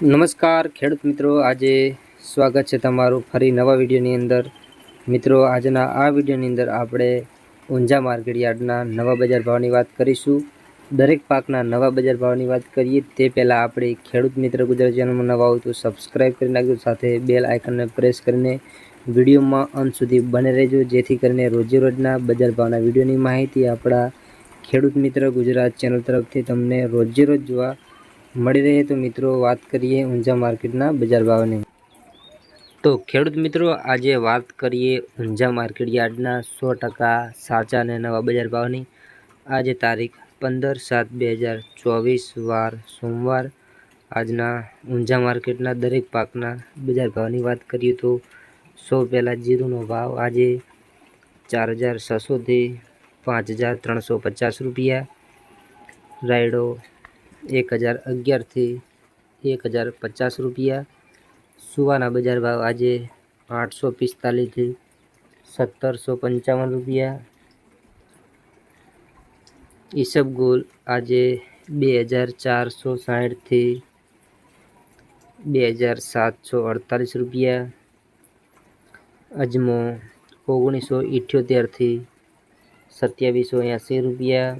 નમસ્કાર ખેડૂત મિત્રો, આજે સ્વાગત છે તમારું ફરી નવા વિડીયોની અંદર. મિત્રો, આજના આ વિડીયોની અંદર આપણે ઊંઝા માર્કેટ યાર્ડના નવા બજાર ભાવની વાત કરીશું. દરેક પાકના નવા બજાર ભાવની વાત કરીએ, તે પહેલાં આપણે ખેડૂત મિત્ર ગુજરાત ચેનલમાં નવા હોય તો સબસ્ક્રાઈબ કરી નાખજો, સાથે બેલ આઇકનને પ્રેસ કરીને વિડીયોમાં અંત સુધી બને રહેજો, જેથી કરીને રોજે રોજના બજાર ભાવના વિડીયોની માહિતી આપણા ખેડૂત મિત્ર ગુજરાત ચેનલ તરફથી તમને રોજેરોજ જોવા મળી રહે તો મિત્રો વાત કરીએ ઊંઝા માર્કેટના બજાર ભાવની. તો ખેડૂત મિત્રો, આજે વાત કરીએ ઊંઝા માર્કેટ યાર્ડના સો ટકા સાચા અને નવા બજાર ભાવની. આજે તારીખ પંદર સાત બે હજાર ચોવીસ, વાર સોમવાર. આજના ઊંઝા માર્કેટના દરેક પાકના બજાર ભાવની વાત કરીએ તો સૌ પહેલાં જીરુનો ભાવ આજે ચાર હજાર છસોથી પાંચ હજાર ત્રણસો પચાસ રૂપિયા. રાયડો એક હજાર અગિયારથી એક હજાર પચાસ રૂપિયા સુવાના બજાર ભાવ આજે આઠસો પિસ્તાલીસથી સત્તરસો પંચાવન રૂપિયા ઈસબગુલ આજે બે હજાર ચારસો સાઠથી બે હજાર સાતસો અડતાલીસ રૂપિયા અજમો ઓગણીસો ઇઠ્યોતેરથી સત્યાવીસો એંસી રૂપિયા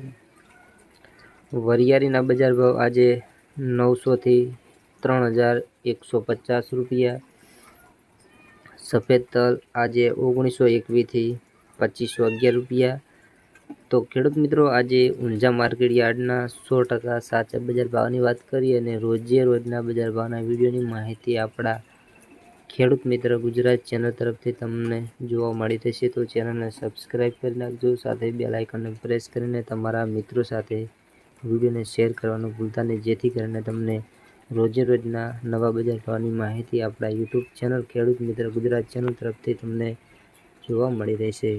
વરિયાળીના બજાર ભાવ આજે નવસોથી ત્રણ હજાર એકસો પચાસ રૂપિયા. સફેદ તલ આજે ઓગણીસો એકવીસથી પચીસો અગિયાર રૂપિયા. તો ખેડૂત મિત્રો, આજે ઊંઝા માર્કેટ યાર્ડના સો ટકા સાચા બજાર ભાવની વાત કરીએ અને રોજે રોજના બજાર ભાવના વિડીયોની માહિતી આપણા ખેડૂત મિત્ર ગુજરાત ચેનલ તરફથી તમને જોવા મળી થશે તો ચેનલને સબસ્ક્રાઈબ કરી નાખજો, સાથે બે આઇકનને પ્રેસ કરીને તમારા મિત્રો સાથે વિડીયોને શેર કરવાનું ભૂલતા નહીં. જેથી કરીને તમને રોજે રોજના નવા બજાર ભાવની માહિતી આપણા યુટ્યુબ ચેનલ ખેડૂત મિત્ર ગુજરાત ચેનલ તરફથી તમને જોવા મળી રહેશે.